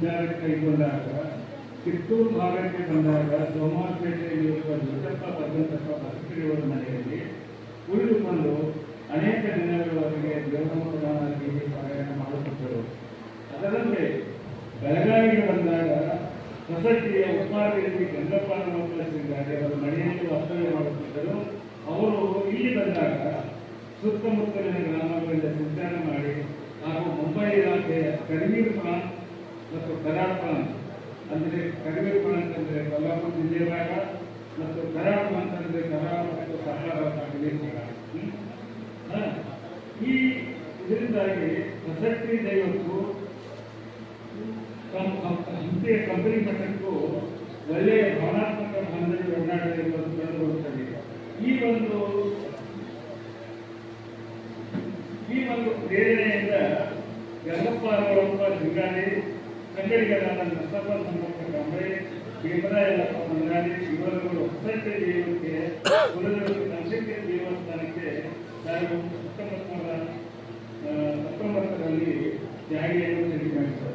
ಸಂಚಾರಕ್ಕೆ ಕೈಗೊಂಡಾಗ, ಕಿತ್ತೂರು ಭಾಗಕ್ಕೆ ಬಂದಾಗ ಸೋಮವಾರಪೇಟೆಯಲ್ಲಿರುವ ದೊಡ್ಡಪ್ಪ ಭಗವಂತಪ್ಪ ಭಕ್ತರಿಯವರ ಮನೆಯಲ್ಲಿ ಉಳಿದುಕೊಂಡು ಅನೇಕ ದಿನಗಳವರೆಗೆ ದೇವರಮಠವಾಗಿ ಪಾರಾಯಣ ಮಾಡುತ್ತಿದ್ದರು. ಅದರಂತೆ ಬೆಳಗಾವಿಗೆ ಬಂದಾಗ ಪ್ರಸಕ್ತಿಯ ಉಪಾಧಿಯಲ್ಲಿ ಗಂಗಪ್ಪ ನೋಡಿದ್ದಾರೆ ಅವರ ಮನೆಯಲ್ಲಿ ವಾಸ್ತವ್ಯ ಮಾಡುತ್ತಿದ್ದರು. ಅವರು ಇಲ್ಲಿ ಬಂದಾಗ ಸುತ್ತಮುತ್ತಲಿನ ಗ್ರಾಮಗಳಿಂದ ಸಂಚಾರ ಮಾಡಿ ಹಾಗೂ ಮುಂಬೈ ಇಲಾಖೆಯ ಕಡಿಮೆ ಪ್ರಾಂತ್ ಮತ್ತು ಕರಾಳ ಪ್ರಾಂತ್ ಅಂದರೆ ಕಡಿಮೆ ಪ್ರಾಂತ್ ಅಂದರೆ ಕೊಲ್ಲಾಪುರ ಜಿಲ್ಲೆಯ ಮತ್ತು ಕರಾಳ ಪ್ರಾಂತ್ ಅಂದರೆ ಕರಾಳ ಮತ್ತು? ಹಾ. ಈ ಇದರಿಂದಾಗಿ ಪ್ರಸಕ್ತಿ ದೈವಕ್ಕೂ ಹಂಪಿಯ ಕಂಪನಿ ಮಟ್ಟಕ್ಕೂ ಒಳ್ಳೆಯ ಭಾವನಾತ್ಮಕ ಬಂಧನ ಒಡನಾಡಿದೆ ಕಂಡುಬರುತ್ತದೆ ಈ ಒಂದು ಈ ಒಂದು ಪ್ರೇರಣೆಯಿಂದ ಗಂಗಪ್ಪ ಅವರೊಬ್ಬ ಸಿಂಗಾರಿ ಸಂಗಡಿಗರಾದ ನರಸಪ್ಪ ಸಂಪರ್ಕ ಕಂಬಳೆ ಭೀಮರಾಯಪ್ಪ ಮಂಗಾರಿ ಇವರುಗಳು ಹೊಸಕ್ಕೆ ದೇವಕ್ಕೆ ಸಂಶಕ್ತಿ ದೇವಸ್ಥಾನಕ್ಕೆ ನಾನು ಹತ್ತೊಂಬತ್ತರ ಹತ್ತೊಂಬತ್ತರಲ್ಲಿ ಜಾರಿಯನ್ನು ತೆಗೆದುಕೊಂಡಿದ್ದರು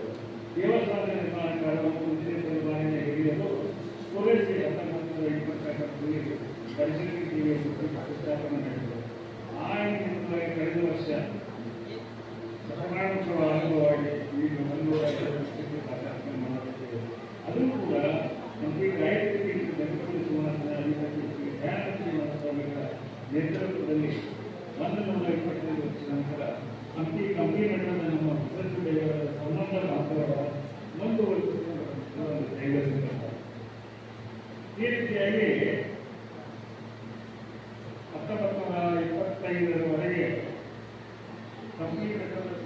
ದೇವಸ್ಥಾನ ನಿರ್ಮಾಣ ಕಾರ್ಯವನ್ನು ಮುಂದಿನ ಪರಿಪಾಲನೆ ಹಿಡಿಯಲು ಪೂರೈಸಿ ಹತ್ತೊಂಬತ್ತು ನೂರ ಇಪ್ಪತ್ನಾಲ್ಕರಲ್ಲಿ ಪರಿಶೀಲನೆ ಟಿವಿಯನ್ನು ಪ್ರತಿಷ್ಠಾಪನೆ ಆ ಕಳೆದ ವರ್ಷ ಶತಮಾನೋತ್ಸವ ಅಂಗವಾಗಿ ಈಗ ಒಂದು ವರ್ಷಕ್ಕೆ ಸಾಕಾಗ್ತದೆ ಮಾಡುತ್ತೇವೆ ಕೂಡ ನಮಗೆ ಗಾಯತ್ರಿ ಸುಮಾರು ಅಧಿಕಾರಿ ದಯಾನಂದ ಸ್ವಾಮಿಗಳ ನೇತೃತ್ವದಲ್ಲಿ ಒಂದು ನೂರ ಇಪ್ಪತ್ತೈದು ನಂತರ ಹಂಪಿ ಮಟ್ಟದ ನಮ್ಮ ಪ್ರಸಿದ್ಧ ದೇವರ ಸಂಬಂಧ ದೈವ ಸಂಕಲ್ಪ. ಈ ರೀತಿಯಾಗಿ ಹತ್ತೊಂಬತ್ತು ನೂರ ಇಪ್ಪತ್ತೈದರವರೆಗೆ ಸರ್ಕಾರದಿಂದ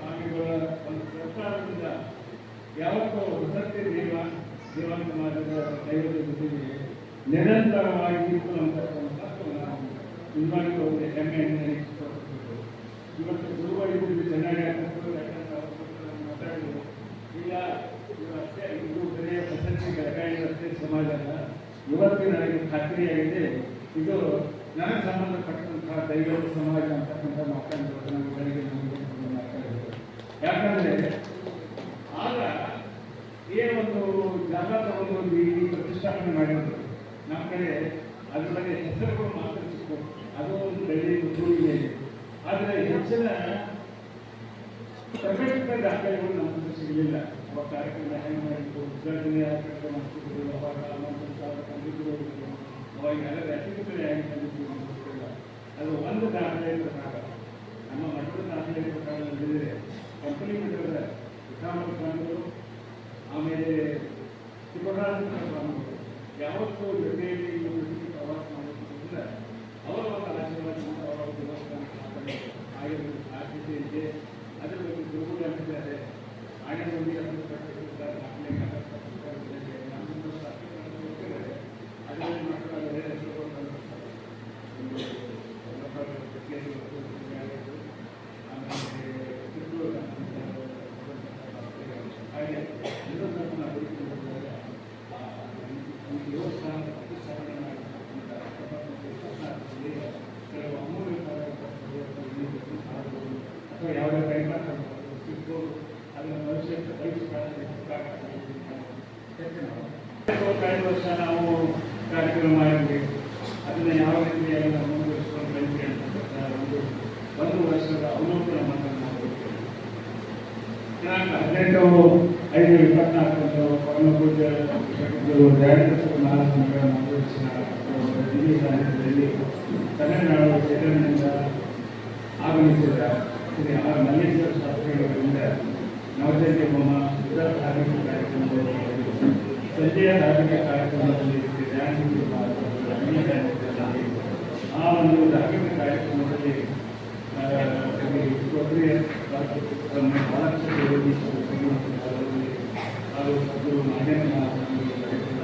ಯಾವತ್ತೂ ವಸತಿ ದೇವ ದೇವಾಂಗ ಸಮಾಜದ ದೈವದ ಜೊತೆಗೆ ನಿರಂತರವಾಗಿ ನಿಜವಾಗಿಯೂ ಒಂದು ಹೆಮ್ಮೆಯನ್ನು ಹೆಚ್ಚಿಸಿಕೊಳ್ಳುತ್ತಿದ್ದೇವೆ ಇವತ್ತು ಗುರುವಾಯೂರು ಚೆನ್ನಾಗಿ ಆಗ್ತದೆ, ಯಾಕಂದ್ರೆ ಅವ್ರ ಮಾತಾಡಿದ್ರು. ಈಗ ಅಷ್ಟೇ ಇದು ಬರೀ ಪ್ರಶಸ್ತಿ ಬೆಳಗಾವಿ ಅಷ್ಟೇ ಸಮಾಜ ಅಲ್ಲ. ಇವತ್ತಿನ ನನಗೆ ಖಾತ್ರಿಯಾಗಿದೆ ಇದು ನನಗೆ ಸಂಬಂಧಪಟ್ಟಂತಹ ದೈವದ ಸಮಾಜ ಅಂತಕ್ಕಂಥ ಮಾತಾಡಿದ್ರು ನನಗೆ ಬೆಳಗ್ಗೆ ನಮಗೆ ಮಾತಾಡಿದ್ರು. ಯಾಕಂದ್ರೆ ಆಗ ಏನೊಂದು ತಗೊಂಡು ಒಂದು ಈ ಪ್ರತಿಷ್ಠಾಪನೆ ಮಾಡಿದ್ರು. ನಮ್ಮ ಕಡೆ ಅದ್ರ ಬಗ್ಗೆ ಹೆಸರುಗಳು ಮಾತ್ರ ಸಿಕ್ಕು. ಅದು ಒಂದು ಬೆಳೆ ಉದ್ಯೋಗ ಆದರೆ ಹೆಚ್ಚಿನ ಕರ್ನಾಟಕ ದಾಖಲೆಗಳು ನಮಗೆ ಸಿಗಲಿಲ್ಲ. ಅವಾಗ ಕಾರ್ಯಕ್ರಮ ಹೆಂಗೆ ಮಾಡಿದ್ರು, ಉದ್ಘಾಟನೆ ಕಾರ್ಯಕ್ರಮ ಮಾಡ್ತಿದ್ರು, ಅವಾಗ ಕಂಡಿದ್ರು ಅವಾಗ ಎಲ್ಲ ಹೆಂಗೆ ಗೊತ್ತಿಲ್ಲ. ಅದು ಒಂದು ದಾಖಲೆ ಪ್ರಕಾರ. ನಮ್ಮ ಮಠದ ದಾಖಲೆ ಪ್ರಕಾರ ನಡೆದಿದೆ ಕಂಪನಿ ಮಟ್ಟದ ವಿಧಾನ ಆಮೇಲೆ ಶಿವರಾಜ ಸ್ವಾಮಿಗಳು ಯಾವತ್ತೂ ಜೊತೆಯಲ್ಲಿ ಈ ರೀತಿ ಪ್ರವಾಸ ಮಾಡೋದ್ರಿಂದ ಅವರ ಒಂದು ಆಶೀರ್ವಾದ ಅವರ ದೇವಸ್ಥಾನ ಆಗಿರಬೇಕು ಆದ್ಯತೆ ಇದೆ ಅದರ ಬಗ್ಗೆ ಗುರುಗಳು ಅಂತಿದ್ದಾರೆ ಆಗಿನ ಅದರಲ್ಲಿ ಮಾತನಾಡಿದರೆ ಆಮೇಲೆ ಚಿತ್ರದುರ್ಗ ಹಾಗೆ ಇನ್ನೊಂದನ್ನು ಅಭಿವೃದ್ಧಿ ಮಾಡಿದಾಗ ಆ ಈ ದೇವಸ್ಥಾನ ಪ್ರತಿಷ್ಠಾಪನೆ ಮಾಡಿರ್ತಕ್ಕಂಥ ಪ್ರಪಂಚದಲ್ಲಿ ಕೆಲವು ಅಮೂಲ್ಯವಾದಂತಹ ಸಾಧುಗಳು ಅಥವಾ ಯಾವುದೇ ಕೈಗಾರ ಸಿಗ್ಬೋದು ಅದನ್ನು ಭವಿಷ್ಯಕ್ಕೆ ಕಳೆದ ವರ್ಷ ನಾವು ಕಾರ್ಯಕ್ರಮ ಮಾಡಿದ್ವಿ ಅದನ್ನು ಯಾವ ರೀತಿಯಾಗಿ ನಾವು ಮುಂದುವರಿಸಿಕೊಂಡು ಅಂತಕ್ಕಂಥ ಒಂದು ಒಂದು ವರ್ಷದ ಅವಲೋಕನ ಮಾತನ್ನು ನಾವು ದಿನಾಂಕ ಹದಿನೆಂಟು ಐದು ಇಪ್ಪತ್ನಾಲ್ಕರಂದು ಪರಮ ಅಂತ ದಯಾನಂದ ಮಹಾಸ್ವಾಮಿಗಳ ಮಂಗಳೂರಿನ ದಿಲ್ಲಿ ಸಾಹಿತ್ಯದಲ್ಲಿ ತಮಿಳುನಾಡು ಸೇರಿನಿಂದ ಆಗಮಿಸಿದ ಶ್ರೀ ಆರ್ ಮಲ್ಲೇಶ್ವರ ಶಾಸ್ತ್ರಿಗಳಿಂದ ನವಜಯಂತಿ ಹೋಮ ಯುದ್ಧ ಧಾರ್ಮಿಕ ಕಾರ್ಯಕ್ರಮಗಳು ಸಂಜೆಯ ಧಾರ್ಮಿಕ ಕಾರ್ಯಕ್ರಮದಲ್ಲಿ ಶ್ರೀ ದಯಾನಂದ ಮಹಾಸ್ವಾಮಿಗಳ ಅನ್ಯ ಸಾನ್ನಿಧ್ಯದಲ್ಲಿ ಆ ಒಂದು ಧಾರ್ಮಿಕ ಕಾರ್ಯಕ್ರಮದಲ್ಲಿ ಆ, ಶ್ರೀ ಕೊಟ್ರಿಯ ತಮ್ಮ ಬಹಳಷ್ಟು ಯೋಗೀಶ್ವರ ಶ್ರೀನಿವಾಸರಾಜರಲ್ಲಿ ಹಾಗೂ ಸದ್ಗುರು ನಾಗೇಂದ್ರ ಮಹಾಸ್ವಾಮಿಗಳು ನಡೆಸಿದ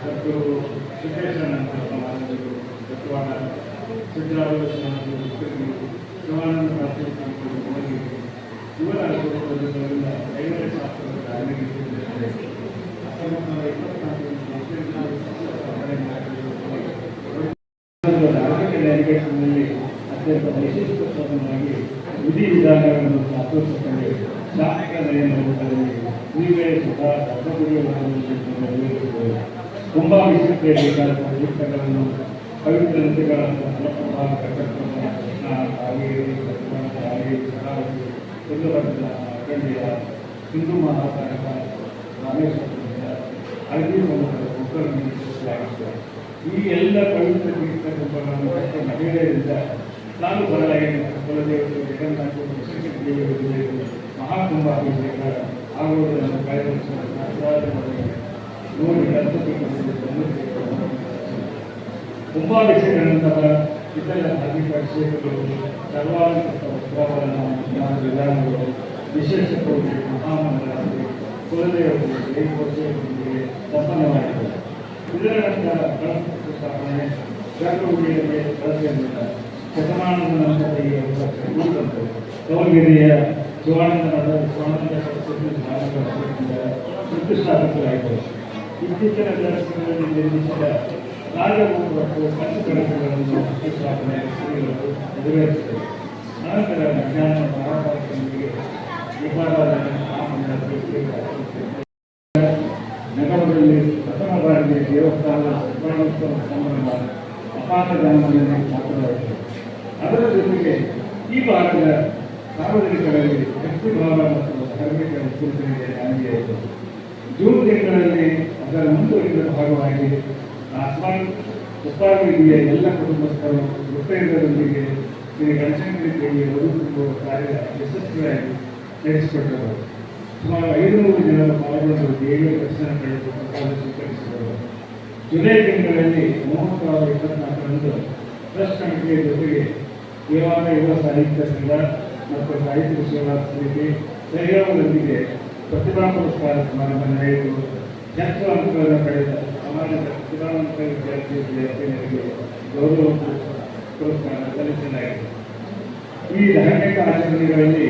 ಸದ್ಗುರು ಸಿದ್ದೇಶ್ವರಾನಂದ ಮಹಾರಾಜರು ಬಸವಾಡ ಸಿದ್ದರಾಮಯ್ಯ ಸ್ವಾಮಿಗಳು ಶಿವಾನಂದ ಶಾಸ್ತ್ರಿ ಸ್ವಾಮಿಗಳು ಮೊದಲಿಗೆ ಇವರ ಗುರುಗಳಿಂದ ಕೈವಲ್ಯ ಶಾಸ್ತ್ರದ ಧಾರ್ಮಿಕ ಹತ್ತೊಂಬತ್ತು ನೂರ ಇಪ್ಪತ್ನಾಲ್ಕರಲ್ಲಿ ಅಧಿವೇಶನದಲ್ಲಿ ಅತ್ಯಂತ ವೈಶಿಷ್ಟ್ಯಪೂರ್ಣವಾಗಿ ವಿಧಿ ವಿಧಾನಗಳನ್ನು ಚಾತುರ್ಯದಲ್ಲಿ ಶಾಸಕ ನಯನದಲ್ಲಿ ಕ್ರೀಡೆ ಸುಧಾ ಕುಂಭಾಭಿಷೇಕಬೇಕಾದ ತುಂಬ ಪವಿತ್ರ ನದಿಗಳನ್ನು ಫಲಪ್ರಭಾವ ಕಟ್ಟಡ ಕೃಷ್ಣ, ಕಾವೇರಿ ಕೃಷ್ಣ ಕಾವೇರಿ ಶರಾವತಿ ತುಂಗಭದ್ರ ಅಗಣ್ಯ ಹಿಂದೂ ಮಹಾಸಾಗರ ರಾಮೇಶ್ವರ ಅರಬ್ಬಿ ಮೂಲಕ ಸೃಷ್ಟಿಯಾಗುತ್ತದೆ ಈ ಎಲ್ಲ ಪವಿತ್ರ ತೀರ್ಥ ನಾನು ಮಹಿಳೆಯರಿಂದ ನಾನು ಬರಲಾಗಿಲ್ಲ ಕುಲದೇವರು ಜಗನ್ನಾಥ ದೇವರಿಗೆ ಮಹಾಕುಂಭಾಭಿಷೇಕ ಆಗುವುದನ್ನು ಶಾಸ್ತ್ರಾಧಾರವಾಗಿ ನೋಡಿ ಇತರ ಧಾರ್ಮಿಕ ಅಭಿಷೇಕಗಳು ವಿಧಾನಗಳು, ವಿಶೇಷ ಇದರ ನಂತರ ಸ್ಥಾಪನೆ ಗರ್ಭಗುಡಿಯಲ್ಲಿ ಬಳಕೆಯಿಂದ ಶತಮಾನದ ನಂತರ ಈ ಅವಕಾಶ ಉಳಿದಂತೆ ಗೌರಗಿರಿಯ ಶಿವಾನಂದ ಶಿವಾನಂದ ಸರಸ್ವತಿ ಪ್ರತಿಷ್ಠಾಪಿಸಲಾಯಿತು ಇತ್ತೀಚಿನ ದಿನಗಳಲ್ಲಿ ನಿರ್ಮಿಸಿದ ರಾಜಭೂಮಿ ಮತ್ತು ಪಂಚ ಕನಸುಗಳನ್ನು ಪ್ರತಿಷ್ಠಾಪನೆ ನೆರವೇರಿಸಿದರು ಅನಂತರ ಮಧ್ಯಾಹ್ನ ಮಹಾಭಾರತದೊಂದಿಗೆ ದೀಪಾರಾಧನೆ ಮಹಾಮಂಡಲ ನಗರದಲ್ಲಿ ಪ್ರಥಮ ಬಾರಿಗೆ ದೇವಸ್ಥಾನದ ಸುವರ್ಣೋತ್ಸವ ಸಂಭ್ರಮ ಅಪಾರ ಜನಮನ್ನಣೆ ದಾಖಲಾಯಿತು ಅದರ ಜೊತೆಗೆ ಈ ಭಾಗದ ಸಾರ್ವಜನಿಕರಲ್ಲಿ ಭಕ್ತಿ ಭಾವ ಮತ್ತು ಧಾರ್ಮಿಕ ನಾಂದಿಯಾಯಿತು ಜೂನ್ ತಿಂಗಳಲ್ಲಿ ಅದರ ಮುಂದುವರಿದ ಭಾಗವಾಗಿ ಆಸ್ಮಾನ್ ಉತ್ಪಾದನೆಗೆ ಎಲ್ಲ ಕುಟುಂಬಸ್ಥರು ವೃತ್ತರಿಂದರೊಂದಿಗೆ ಶ್ರೀ ಗಣಶಂಕರಿ ದೇವಿಯ ಬದುಕುವ ಕಾರ್ಯ ಯಶಸ್ವಿಯಾಗಿ ನಡೆಸಿಕೊಟ್ಟರು. ಸುಮಾರು ಐನೂರು ಜನರ ಪಾಲ್ಗೊಂಡು ದೇವಿಯ ದರ್ಶನ ಪ್ರಸಾದ ಜುಲೈ ತಿಂಗಳಲ್ಲಿ ಮೂವತ್ತು ಸಾವಿರದ ಇಪ್ಪತ್ನಾಲ್ಕರಂದು ಟ್ರಸ್ಟ್ ಕಮಿಟಿಯ ಜೊತೆಗೆ ದೇವಾಲಯ ಯುವ ಸಾಹಿತ್ಯ ಸಂಘ ಮತ್ತು ಸಾಹಿತ್ಯ ಸೇವಾ ಸಮಿತಿ ಸಹಯೋಗದೊಂದಿಗೆ ಪ್ರತಿಭಾ ಪುರಸ್ಕಾರ ಸಮಾರಂಭ ನಡೆಯಿತು. ಹೆಚ್ಚು ಅಂಕಗಳನ್ನು ಪಡೆದ ಸಮಾಜದ ಪ್ರತಿಭಾವಂತ ವಿದ್ಯಾರ್ಥಿ ವಿದ್ಯಾರ್ಥಿನಿಯರಿಗೆ ಗೌರವ ಪುರಸ್ಕಾರ ಸಲ್ಲಿಸಲಾಯಿತು ಈ ಧಾರ್ಮಿಕ ಆಚರಣೆಗಳಲ್ಲಿ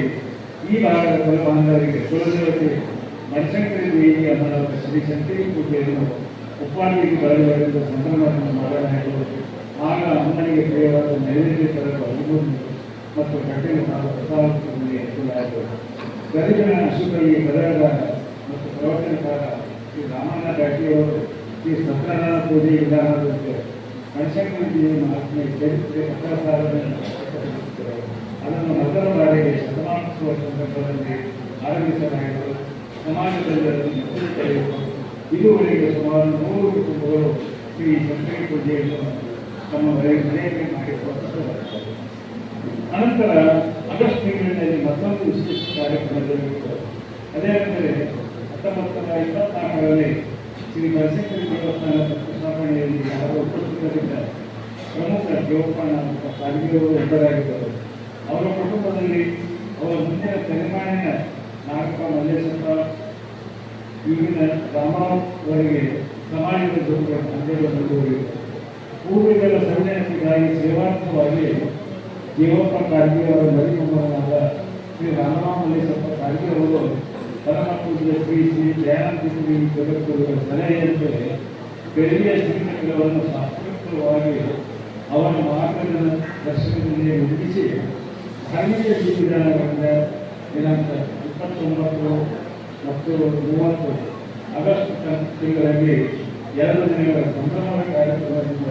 ಈ ಭಾಗದ ಬಾಂಧವರಿಗೆ ಕುಲದೇವತೆ ಮನಶಂಕರಿ ದೇವಿ ಅಮ್ಮನವರ ಶ್ರೀ ಶಂಕರಿ ಪೂಜೆಯನ್ನು ಉಪ್ಪಾಡಿಗೆ ಬರಲಿರುವ ಸಂಭ್ರಮವನ್ನು ಮಾಡಲಾಯಿತು. ಆಗ ಅಮ್ಮನಿಗೆ ಪ್ರಿಯವಾದ ನೈವೇದ್ಯ ತರಲು ಅನುಭವ ಮತ್ತು ಕಠಿಣ ಎಂದು ಎತ್ತಲಾಯಿತು. ಗರಿಬಿನ ಅಶುಕೈ ಬರೆಯದ ಮತ್ತು ಪ್ರವಚನಕಾರ ಶ್ರೀ ರಾಮಣ್ಣ ಕಾಟಿಯವರು ಈ ಸತ್ಯನಾರಾಯಣ ಪೂಜೆ ವಿಧಾನದಂತೆ ಕಣಶಂಕರಿಯ ಮಹಾತ್ಮೆ ಚರಿತ್ರೆ ಕಥಾಸಾರವನ್ನು ಅದನ್ನು ಮೊದಲ ಬಾರಿಗೆ ಶತಮಾನೋತ್ಸವ ಸಂದರ್ಭದಲ್ಲಿ ಆರಂಭಿಸಲಾಯಿತು. ಸಮಾಜದಲ್ಲಿ ಅದನ್ನು ಇದುವರೆಗೆ ಸುಮಾರು ನೂರು ಕುಟುಂಬಗಳು ಈ ಸಂಸ್ಕೃತಿ ಪೂಜೆಯನ್ನು ತಮ್ಮ ಮನೆಯಲ್ಲಿ ಮಾಡಿಕೊಂಡು ಅನಂತರ ಆಗಸ್ಟ್ ತಿಂಗಳಿನಲ್ಲಿ ಮತ್ತೊಂದು ವಿಶೇಷ ಕಾರ್ಯಕ್ರಮ ಜರುಗಿತು ಅದೇನೆಂದರೆ ಹತ್ತೊಂಬತ್ತು ಇಪ್ಪತ್ನಾಲ್ಕರಲ್ಲಿ ಶ್ರೀ ನರಸಿಂಹರಿ ದೇವಸ್ಥಾನ ಸ್ಥಾಪನೆಯಲ್ಲಿ ಅವರು ಉಪಸ್ಥಿತರಿದ್ದ ಪ್ರಮುಖ ಜೋಪಣ ಸಾರಿಗೆಯವರು ಒಬ್ಬರಾಗಿದ್ದರು ಅವರ ಕುಟುಂಬದಲ್ಲಿ ಅವರ ಮುಂದಿನ ತಲೆಮಾರಿನ ನಾಗಪ್ಪ ಮಲ್ಲೇಶಪ್ಪ ಈಗಿನ ರಾಮವರೆಗೆ ಸಮಾಜದ ಜೊತೆ ಅಂತ್ಯಗಳು ಮುಂದುವರಿಯಿತು ಪೂರ್ವಿಕರ ಸಂಜಯತೆಗಾಗಿ ಸೇವಾರ್ಥವಾಗಿ ದೇವಪ್ಪ ಕಾರ್ಗಿ ಅವರ ಮರಿಮೊಮ್ಮನಾದ ಶ್ರೀ ರಾಮರಾಮ ಮಲ್ಲೇಶಪ್ಪ ಕಾರ್ಗಿ ಅವರು ಪರಮ ಪೂಜ್ಯ ಶ್ರೀ ಶ್ರೀ ದಯಾನಂದ ಶ್ರೀ ಜಗದ್ಗುರುಗಳ ಸಲಹೆಯಂತೆ ಬೆಳ್ಳಿಯ ಶ್ರೀನಗರವನ್ನು ಶಾಸ್ತ್ರೋಕ್ತವಾಗಿ ಅವರ ಮಾರ್ಗದ ದರ್ಶನದಲ್ಲಿ ನಿರ್ಮಿಸಿ ಧಾರ್ಮಿಕ ವಿಧಾನಗಳಿಂದ ದಿನಾಂಕ ಇಪ್ಪತ್ತೊಂಬತ್ತು ಮತ್ತು ಮೂವತ್ತು ಆಗಸ್ಟ್ ತಿಂಗಳಲ್ಲಿ ಎರಡು ದಿನಗಳ ಸಂಭ್ರಮದ ಕಾರ್ಯಕ್ರಮದಿಂದ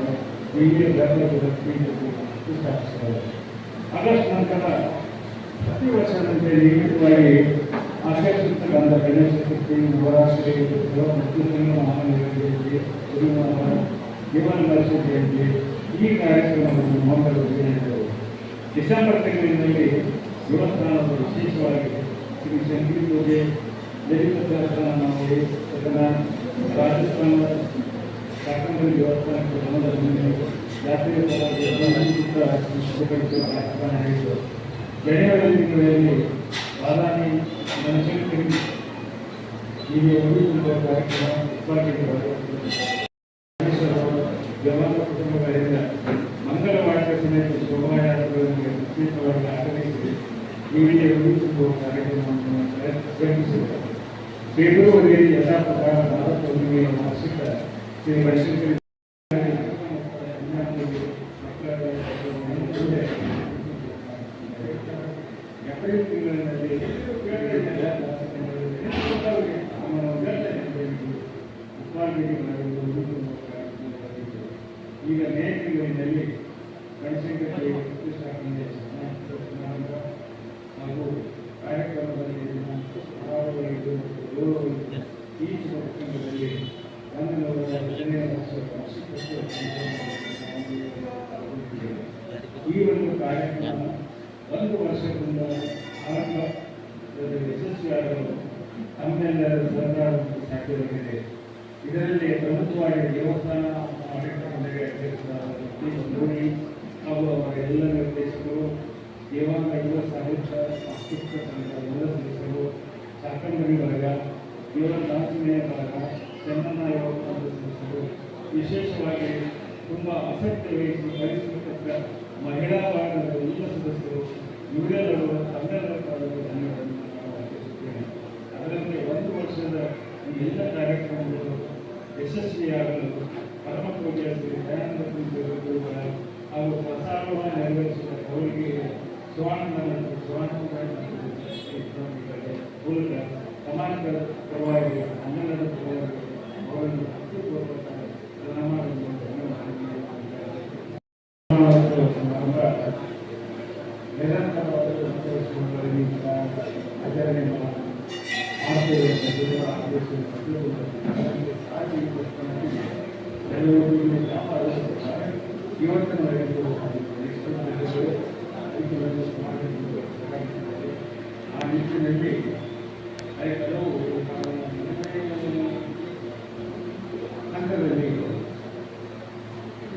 ವಿವಿಧ ವ್ಯಾಪಾರದ ಸ್ಥಾಪಿಸಿದರು ಆಗಸ್ಟ್ ನಂತರ ಪ್ರತಿ ವರ್ಷದಂತೆ ನಿಯಮಿತವಾಗಿ ಆಕರ್ಷಿತ ಗಣೇಶ ಚತುರ್ಥಿ, ನವರಾತ್ರಿ ಮತ್ತು ಮಹಾನಗರ ಜೀವನ ವರ್ಷ ಜಯಂತಿ ಈ ಕಾರ್ಯಕ್ರಮವನ್ನು ನೋಡಲು ನಡೆದರು. ಡಿಸೆಂಬರ್ ತಿಂಗಳಿನಲ್ಲಿ ದೇವಸ್ಥಾನದ ವಿಶೇಷವಾಗಿ ಶ್ರೀ ಶಂಕರಿ ಪೂಜೆ ಲಲಿತ ಸಹಸ್ರನಾಮಾವಳಿ ಸದನ ರಾಜಸ್ಥಾನ ಕಾಕಂಬರಿ ದೇವಸ್ಥಾನಕ್ಕೆ ಸಂಬಂಧದಲ್ಲಿ ಜಾತ್ರೆಯ ಕಾರ್ಯಕ್ರಮ ನಡೆಯಿತು ಜನವರಿ ತಿಂಗಳಲ್ಲಿ ಬಾದಾಮಿ ಜನಶಂಕರಿ ಹೀಗೆ ಉಳಿದುಕೊಂಡ ಕಾರ್ಯಕ್ರಮ ಉದ್ಘಾಟನೆ ಜವಾನ ಕುಟುಂಬಗಳಿಂದ ಮಂಗಳವಾರದ ಸಮೇತ ಶೋಭಾಯಾತ್ರೆಗಳನ್ನು ಆಚರಿಸಿ ವಿವಿಧ ರೂಪಿಸುವ ಕಾರ್ಯಕ್ರಮವನ್ನು ಪ್ರಯತ್ನಿಸಿದರು. ಫೆಬ್ರವರಿಯಲ್ಲಿ ಎಲ್ಲ ಪ್ರಕಾರ ಹುಣ್ಣಿಮೆಯ ವಾರ್ಷಿಕ ಶ್ರೀ ಮುಂದೆ ಏಪ್ರಿಲ್ ತಿಂಗಳಿನಲ್ಲಿ ಈಗ ಮೇ ತಿಂಗಳಿನಲ್ಲಿ ಸಮಾರಂಭ ಹಾಗೂ ಕಾರ್ಯಕ್ರಮದಲ್ಲಿ ಹಲವಾರು ಗೌರವ ಈ ವರ್ಷ ಈ ಒಂದು ಕಾರ್ಯಕ್ರಮ ಒಂದು ವರ್ಷದಿಂದ ಆರಂಭ. ಯಶಸ್ವಿಯಾಗಲು ತಮ್ಮೆಲ್ಲರೂ ಮತ್ತು ಸಾಧ್ಯವಾಗಿದೆ ಇದರಲ್ಲಿ ಪ್ರಮುಖವಾಗಿ ದೇವಸ್ಥಾನ, ಆಡಳಿತ ಮಂಡಳಿ ಅಧ್ಯಕ್ಷರಾದ ಹಾಗೂ ಅವರ ಎಲ್ಲ ನಿರ್ದೇಶಕರು ದೇವಾಂಗ ಯುವ ಸಾಹಿತ್ಯ ಸಾಂಸ್ಕೃತಿಕ ಸಂಘದ ಎಲ್ಲ ಸದಸ್ಯರು ಶಾಕಂಬರಿ ವರ್ಗ ದೇವರ ದಾಸನೆಯ ವರ್ಗ ಚೆನ್ನಮ್ಮ ಸದಸ್ಯರು ವಿಶೇಷವಾಗಿ ತುಂಬ ಆಸಕ್ತಿ ವಹಿಸಿ ಪರಿಶ್ರಮಿಸಿದ ಮಹಿಳಾ ವರ್ಗದ ಎಲ್ಲ ಸದಸ್ಯರು ಇವರೆಲ್ಲರೂ ತಮ್ಮೆಲ್ಲರ ಪರವಾಗಿ ಧನ್ಯವಾದಗಳನ್ನು ಅದರಂತೆ ಒಂದು ವರ್ಷದ ಈ ಎಲ್ಲ ಕಾರ್ಯಕ್ರಮಗಳು ಯಶಸ್ವಿಯಾಗಲು ಪರಮ ಪೂಜ್ಯ ಶ್ರೀ ದಯಾನಂದ ಹಾಗೂ ಪ್ರಸಾರವನ್ನು ನೆರವೇರಿಸಿದ ಅವರಿಗೆ ಸಮಾಜದ ಪರವಾಗಿ ಅನ್ನದ ಪರವಾಗಿ ಅವರನ್ನು ಅತ್ಯಪೂರ್ವಕ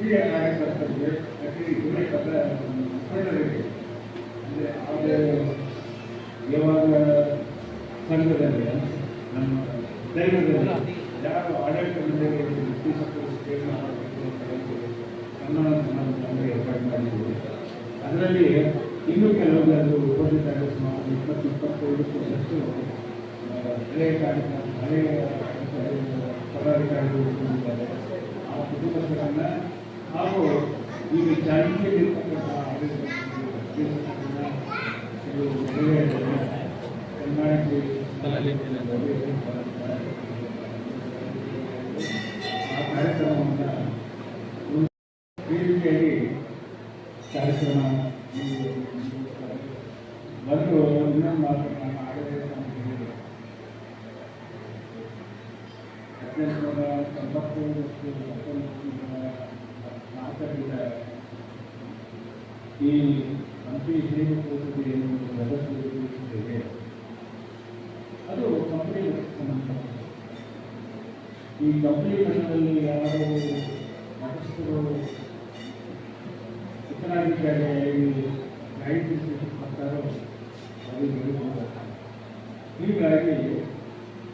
ಹಿರಿಯ ಕಾರ್ಯಕರ್ತರಿಗೆ ಹಿರಿಯ ಪದ ಮುಖಂಡರಿಗೆ ಅಂದರೆ ಯಾವುದೇ ಯಾವಾಗ ಸಂಘದಲ್ಲಿ ನಮ್ಮ ದೈವದಲ್ಲಿ ಆಡಳಿತ ಅಂತ ಸಮಾರಂಭ ನಮಗೆ ಏರ್ಪಾಡು ಮಾಡಿದ್ದೀವಿ ಅದರಲ್ಲಿ ಇನ್ನೂ ಕೆಲವೊಂದು ಉಪಸ್ಥಿತರು ಸುಮಾರು ಇಪ್ಪತ್ತು ಇಪ್ಪತ್ತೈದಕ್ಕಷ್ಟು ಆ, ಹಳೆಯ ಕಾರ್ಯಕ್ರಮ ಹಳೆಯ ಪದಾಧಿಕಾರಿಗಳು ಆ ಕುಟುಂಬಸ್ಥರನ್ನ ಹಾಗೂ ಈಗ ಚಾರಿಟಿಯಲ್ಲಿರ್ತಕ್ಕಂಥ ಆಡಳಿತ ನಿರ್ದೇಶಕರನ್ನ ಇದು ಒಳ್ಳೆಯ ಸನ್ಮಾನಿಸಿ ಆ ಕಾರ್ಯಕ್ರಮವನ್ನು ಈ ರೀತಿಯಾಗಿ ಕಾರ್ಯಕ್ರಮ ಬಂದು ಇನ್ನೊಂದು ಮಾತು ನಾನು ಆಡಳಿತ ಅಂತ ಹೇಳಿದೆ ಹದಿನೆಂಟುನೂರ ತೊಂಬತ್ತು ನಾಲ್ಕರಿಂದ ಈ ಹಂಪಿ ಹೇಗೆ ಹೋಗುತ್ತದೆ ಎನ್ನುವುದು ರೂಪಿಸಿದ್ದೇವೆ ಅದು ಕಂಪ್ನಿ ಈ ಕಂಪ್ನಿ ಮಠದಲ್ಲಿ ಯಾರು ಮಠಸ್ಥರು ಉತ್ತರಾಧಿಕಾರಿಯಾಗಿ ಮಾಹಿತಿ ಕೊಡ್ತಾರೋ ಅದು ಬೆಳೆದ ಹೀಗಾಗಿ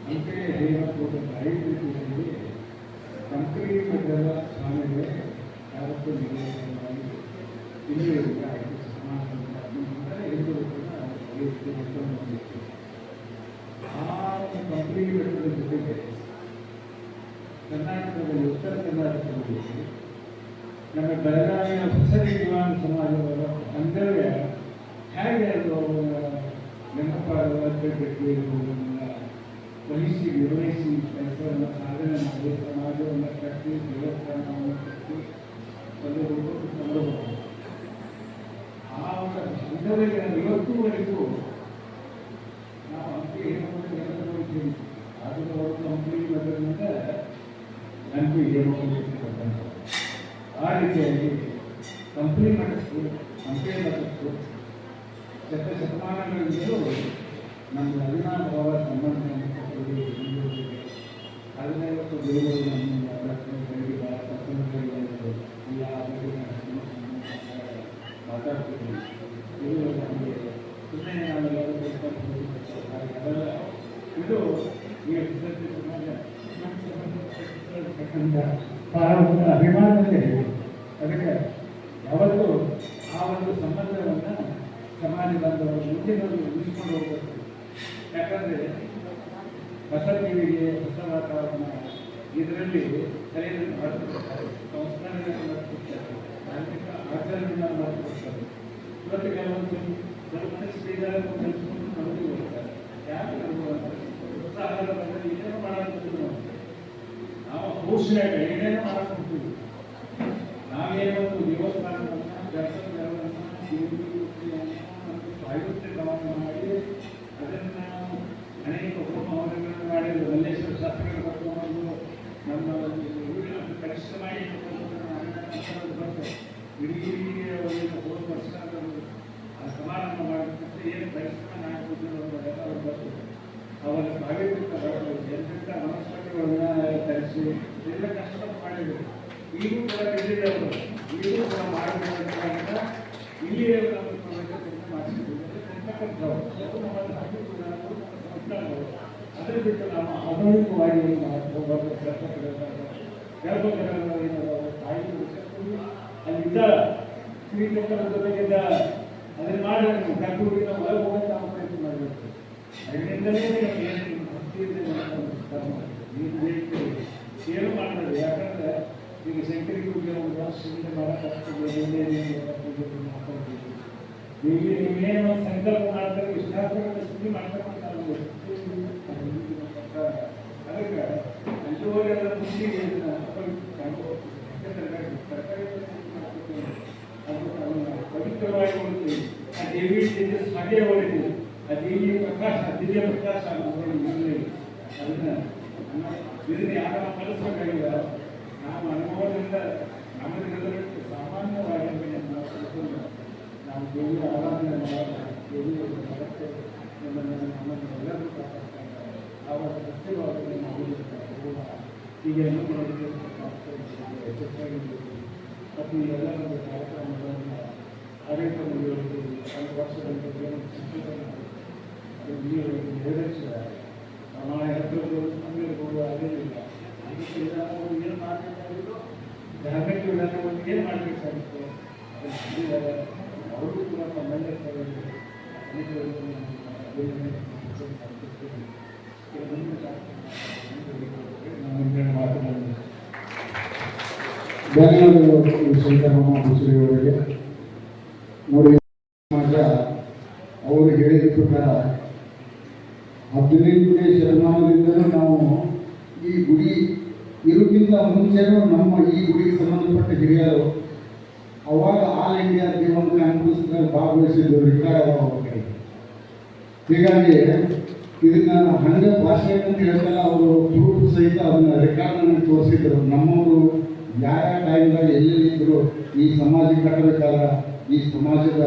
ಅಂತೆಯೇ ಹೇಳಬಹುದು ಮಾಹಿತಿ ಕಂಪನಿ ಮಟ್ಟದ ಸ್ವಾಮಿಗೆ ಯಾವತ್ತೂ ನಿಗದಿತವಾಗಿ ಇಲ್ಲಿ ಸಮಾಜ ಎಲ್ಲರೂ ಕೂಡ ವಹಿಸಿ ಮಟ್ಟವನ್ನು ಹೊಂದಿತ್ತು. ಆ ಒಂದು ಕಂಪನಿ ಮಟ್ಟದ ಜೊತೆಗೆ ಕರ್ನಾಟಕದಲ್ಲಿ ಉತ್ತರ ಕರ್ನಾಟಕದಲ್ಲಿ ನಮ್ಮ ಬೆಳಗಾವಿಯ ಹೊಸಡಿ ದಿವಾನ್ ಸಮಾಜವಾದ ಅಂದರೆ ಹೇಗೆ ಅದು ನೆನಪಾಗಬೇಕು ವಹಿಸಿ ನಿರ್ವಹಿಸಿ ಕೆಲಸವನ್ನು ಸಾಧನೆ ಮಾಡಿ ಸಮಾಜವನ್ನು ಕಟ್ಟಿ ಆ ಒಂದು ಇದರಲ್ಲಿ ಇವತ್ತುವರೆಗೂ ನಾವು ಹಂಪಿ ಹೇಮಂತ ನೆನಪಿದ್ದೀವಿ ಆದರೂ ಅವರು ಹಂಪಿ ಮಠದಿಂದ ನೆನಪು ಹೇಮಂತ ಆ ರೀತಿಯಾಗಿ ಕಂಪ್ನಿ ಮಠಕ್ಕೂ ಹಂಪಿ ಮಠಕ್ಕೂ ಶತ ಶತಮಾನಗಳಿಂದಲೂ ನಮ್ಮ ಅವಿನಾಭಾವ ಸಂಬಂಧವನ್ನು ಕಟ್ಟಿದೆ ಹದಿನೈವತ್ತು ಗುರುಗಳು ನಮ್ಮ ಪ್ರಶ್ನೆಗಳಿಗೆ ಬಹಳ ಮಾತಾಡ್ತಿದ್ದೀನಿ ಇದು ನಮಗೆ ಸುಮ್ಮನೆ ಅದೆಲ್ಲ ಇದು ಒಂದು ಅಭಿಮಾನವೇ ಅದಕ್ಕೆ ಯಾವತ್ತೂ ಆ ಒಂದು ಸಂಬಂಧವನ್ನು ಸಮಾಜ ಬಾಂಧವರು ಮುಂದಿನವರು ಉಳಿಸ್ಕೊಂಡು ಯಾಕಂದರೆ ಹೊಸ ಪೀಳಿಗೆ ಹೊಸ ವಾತಾವರಣ ಇದರಲ್ಲಿ ಕಲಿಯನ್ನು ಮಾಡ್ತಿರ್ತಾರೆ ಸಂಸ್ಕಾರಗಳನ್ನು ಮಾಡ್ತಿರ್ತಾರೆ ಧಾರ್ಮಿಕ ಸ್ವಲ್ಪ ಮನಸ್ಸು ಬೇಜಾರ ನೆನೆಸ್ಕೊಂಡು ನಮಗೆ ಹೋಗ್ತಾರೆ. ಯಾಕೆ ನಾವು ಉತ್ಸಾಹದ ಬಂದರೆ ಏನೇನು ಮಾಡಾಕ್ತಿದ್ರು ನಾವು ಘೋಷಣೆ ಏನೇನೂ ಮಾಡಾಕ್ತಿದ್ವಿ ನಾವೇನೋ ಒಂದು ದೇವಸ್ಥಾನವನ್ನು ದರ್ಶನಗಳನ್ನು ಮತ್ತು ಸಾಹಿತ್ಯ ಗಮನ ಮಾಡಿ, ಅದನ್ನು ಅನೇಕ ಹೋಮ ಹವನಗಳನ್ನು ಮಾಡಿ ಮಲ್ಲೇಶ್ವರ ಶಾಸ್ತ್ರಗಳು ನಮ್ಮ ಪರಿಶ್ರಮ ಇಡೀ ಒಂದು ವರ್ಷ ಆ ಸಮಾರಂಭ ಮಾಡಬೇಕಂತ ಏನು ಪರಿಶ್ರಮ ನಾಯಕರು ಬಂದು ಅವರ ಸಾವಿರದಿಂದ ಬರಲು ಎಂತೆಂಥ ಮನಸ್ಸನ್ನು ತರಿಸಿ ಎಲ್ಲ ಕಷ್ಟ ಮಾಡಿದರು. ಈಗೂ ಕೂಡ ಇಲ್ಲಿದೆ ಅವರು. ಈಗೂ ಕೂಡ ಮಾಡಬೇಕಂತ ಇಲ್ಲಿಯೇ ನಮ್ಮನ್ನು ಹಾಕಿದ್ದು ನಾವು ನಮ್ಮ ಸಂಸ್ಥಾನಗಳು ಅದರ ಬಿಟ್ಟು ನಮ್ಮ ಆಧುನಿಕವಾಗಿ ನಾವು ಕೆಲಸ ನಾವು ಅಲ್ಲಿದ್ದ ಶ್ರೀಕಂಠನ ಜೊತೆಗಿದ್ದ ಅದನ್ನು ಮಾಡಿ ನಾವು ಕರ್ಕೂರಿನ ಒಳಗೆ ಹೋಗಂತ ನಾವು ಪ್ರಯತ್ನ ಮಾಡಬೇಕು ಅದರಿಂದಲೇ ಏನು ನೀವು ಮಾಡಬಾರ್ದು ಯಾಕಂದ್ರೆ ಈಗ ಶಂಕರಿಗೆ ಉದ್ಯೋಗ ಮಾಡೋಕ್ಕಾಗ್ತದೆ ಎಲ್ಲೇ ಹಾಕೊಂಡಿದ್ದೀವಿ ಈಗ ನೀವೇನು ಸಂಕಲ್ಪ ಮಾಡ್ತಾರೆ ಇಷ್ಟಾರ್ಥಗಳನ್ನು ಸ್ಥಿತಿ ಮಾಡ್ತಕ್ಕಂಥ ಅದಕ್ಕೆ ಅದರ ಮುಂದಿಗೆ ಪವಿತ್ರವಾಗಿ ಉಳಿತೀವಿ ಆ ದೇವಿ ತೇಜಸ್ ಹಾಗೆ ಹೊಳಿತೀವಿ ಆ ದೇವಿಯ ಪ್ರಕಾಶ ದಿವ್ಯ ಪ್ರಕಾಶ ಅದನ್ನ ಇದನ್ನ ಯಾರ ಕಲಿಸ್ಬೇಕಾಗಿಲ್ಲ ನಮ್ಮ ಅನುಭವದಿಂದ ನಮ್ಮದೆಲ್ಲರೂ ಸಾಮಾನ್ಯವಾಗಿ ನಾವು ದೇವಿಯ ಆರಾಧನೆ ಮಾಡೋಣ ದೇವಿಯ ನಮ್ಮನ್ನು ಎಲ್ಲರೂ ಅವರ ಸತ್ಯವಾಗಿ ನಾವು ಹೀಗೆ ಅನುಭವಕ್ಕೆ ಯಶಸ್ವಿಯಾಗಿರ್ಬೇಕು ಮತ್ತು ಎಲ್ಲ ಒಂದು ಕಾರ್ಯಕ್ರಮಗಳನ್ನು ಆಡಳಿತ ಮುಗಿಯುವುದು ಐದು ವರ್ಷದಲ್ಲಿ ಏನು ಸಂಶೋಧನೆ ಅದು ಮುಗಿಯುವುದು ನಿರ್ದೇಶಿಸಿದ್ದಾರೆ ನಾಳೆ ಹತ್ತಿರದ್ದು ಹಂಗಿರ್ಬೋದು ಅದೇನಿಲ್ಲ ಅದಕ್ಕೆ ನಾವು ಏನು ಮಾಡಬೇಕಾಗಿತ್ತು? ಧಾರ್ಮಿಕ ಏನು ಅವರು ಕೂಡ ತಮ್ಮೆಲ್ಲ ಸೇವೆಯಲ್ಲಿ ಧನ್ಯವಾದಗಳು ಶಂಕರಮ್ಮ ಅವರಿಗೆ ನೋಡಿ ಸಮಾಜ ಅವರು ಹೇಳಿದ ಪ್ರಕಾರ ಹದಿನೆಂಟನೇ ಶತಮಾನದಿಂದಲೂ ನಾವು ಈ ಗುಡಿ ಇರೋಕ್ಕಿಂತ ಮುಂಚೆನೂ ನಮ್ಮ ಈ ಗುಡಿಗೆ ಸಂಬಂಧಪಟ್ಟ ಹಿರಿಯರು ಅವಾಗ ಆಲ್ ಇಂಡಿಯಾ ದಿವಂಗ ಕಾನ್ಫರೆನ್ಸ್ನಲ್ಲಿ ಭಾಗವಹಿಸಿದ್ದು ರಿಕಾರ್ಡ್ ಕಡೆ ಹೀಗಾಗಿ ಇದನ್ನ ಹಣದ ಭಾಷೆ ಅಂತ ಹೇಳ್ತಲ್ಲ ಅವರು ಪ್ರೂಫ್ ಸಹಿತ ಅದನ್ನ ರೆಕಾರ್ಡ್ ನನಗೆ ತೋರಿಸಿದ್ರು. ನಮ್ಮವರು ಯಾವ ಟೈಮ್ದಾಗ ಎಲ್ಲೆಲ್ಲಿ ಇದ್ರು, ಈ ಸಮಾಜ ಕಟ್ಟಬೇಕಾದ ಈ ಸಮಾಜದ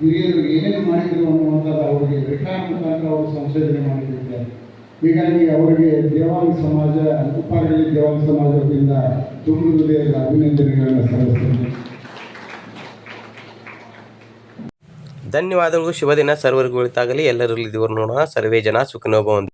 ಹಿರಿಯರು ಏನೇನು ಮಾಡಿದ್ರು ಅನ್ನುವಂಥದ್ದು ಅವರಿಗೆ ರೆಕಾರ್ಡ್ ಮುಖಾಂತರ ಅವರು ಸಂಶೋಧನೆ ಮಾಡಿದ್ದಾರೆ. ಹೀಗಾಗಿ ಅವರಿಗೆ ದೇವಾಂಗ ಸಮಾಜ, ಉಪ್ಪಾರಳ್ಳಿ ದೇವಾಂಗ ಸಮಾಜದಿಂದ ತುಂಬ ಅಭಿನಂದನೆಗಳನ್ನು ಸಲ್ಲಿಸ್ತೇನೆ. ಧನ್ಯವಾದಗಳು. ಶುಭ ದಿನ ಸರ್ವರಿಗೂ ಒಳಿತಾಗಲಿ ಎಲ್ಲರಲ್ಲಿ ದೇವರು ನೋಡೋಣ. ಸರ್ವೇ ಜನ ಸುಖನೋಭವಂತು